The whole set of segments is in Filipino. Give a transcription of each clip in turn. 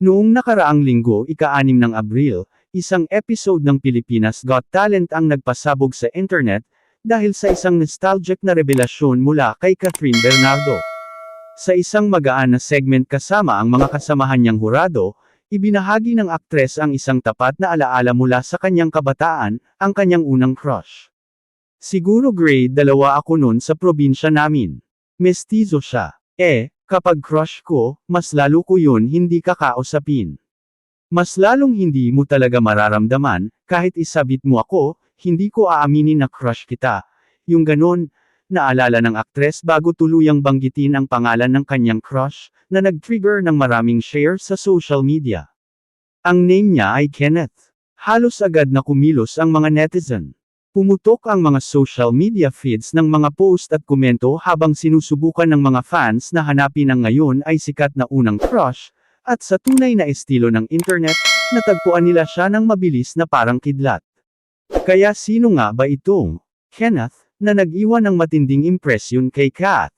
Noong nakaraang linggo ika-6 ng Abril, isang episode ng Pilipinas Got Talent ang nagpasabog sa internet, dahil sa isang nostalgic na revelasyon mula kay Catherine Bernardo. Sa isang magaan na segment kasama ang mga kasamahan niyang hurado, ibinahagi ng aktres ang isang tapat na alaala mula sa kanyang kabataan, ang kanyang unang crush. Siguro grade dalawa ako noon sa probinsya namin. Mestizo siya. Eh, kapag crush ko, mas lalo ko yun hindi kakausapin. Mas lalong hindi mo talaga mararamdaman, kahit isabit mo ako, hindi ko aaminin na crush kita. Yung ganon, naalala ng aktres bago tuluyang banggitin ang pangalan ng kanyang crush, na nag-trigger ng maraming share sa social media. Ang name niya ay Kenneth. Halos agad na kumilos ang mga netizen. Pumutok ang mga social media feeds ng mga post at komento habang sinusubukan ng mga fans na hanapin ang ngayon ay sikat na unang crush, at sa tunay na estilo ng internet, natagpuan nila siya ng mabilis na parang kidlat. Kaya sino nga ba itong Kenneth na nag-iwan ng matinding impresyon kay Kat?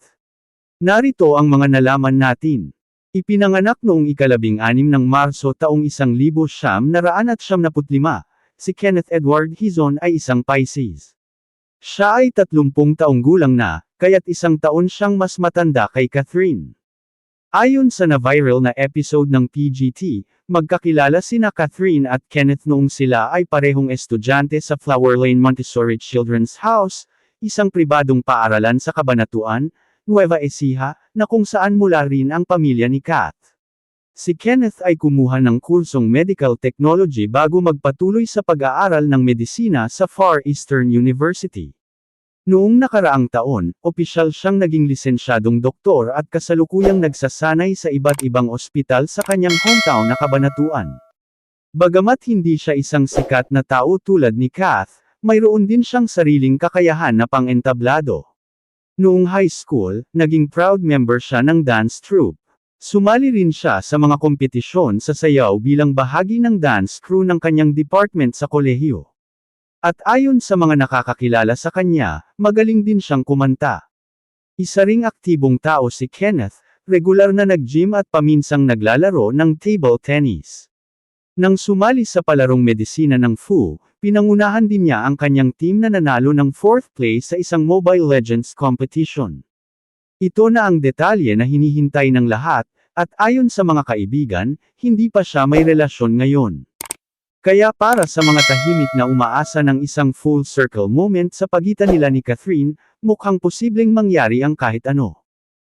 Narito ang mga nalaman natin. Ipinanganak noong ikalabing anim ng Marso taong isang libo siyam naraan at siyam naput lima, si Kenneth Edward Hizon ay isang Pisces. Siya ay tatlumpung taong gulang na, kaya't isang taon siyang mas matanda kay Catherine. Ayon sa na-viral na episode ng PGT, magkakilala sina Catherine at Kenneth noong sila ay parehong estudyante sa Flower Lane Montessori Children's House, isang pribadong paaralan sa Kabanatuan, Nueva Ecija, na kung saan mula rin ang pamilya ni Kath. Si Kenneth ay kumuha ng kursong Medical Technology bago magpatuloy sa pag-aaral ng medisina sa Far Eastern University. Noong nakaraang taon, opisyal siyang naging lisensyadong doktor at kasalukuyang nagsasanay sa iba't ibang ospital sa kanyang hometown na Kabanatuan. Bagamat hindi siya isang sikat na tao tulad ni Kath, mayroon din siyang sariling kakayahan na pang-entablado. Noong high school, naging proud member siya ng dance troupe. Sumali rin siya sa mga kompetisyon sa sayaw bilang bahagi ng dance crew ng kanyang department sa kolehiyo. At ayon sa mga nakakakilala sa kanya, magaling din siyang kumanta. Isa ring aktibong tao si Kenneth, regular na nag-gym at paminsang naglalaro ng table tennis. Nang sumali sa palarong medisina ng FU, pinangunahan din niya ang kanyang team na nanalo ng 4th place sa isang Mobile Legends competition. Ito na ang detalye na hinihintay ng lahat, at ayon sa mga kaibigan, hindi pa siya may relasyon ngayon. Kaya para sa mga tahimik na umaasa ng isang full circle moment sa pagitan nila ni Catherine, mukhang posibleng mangyari ang kahit ano.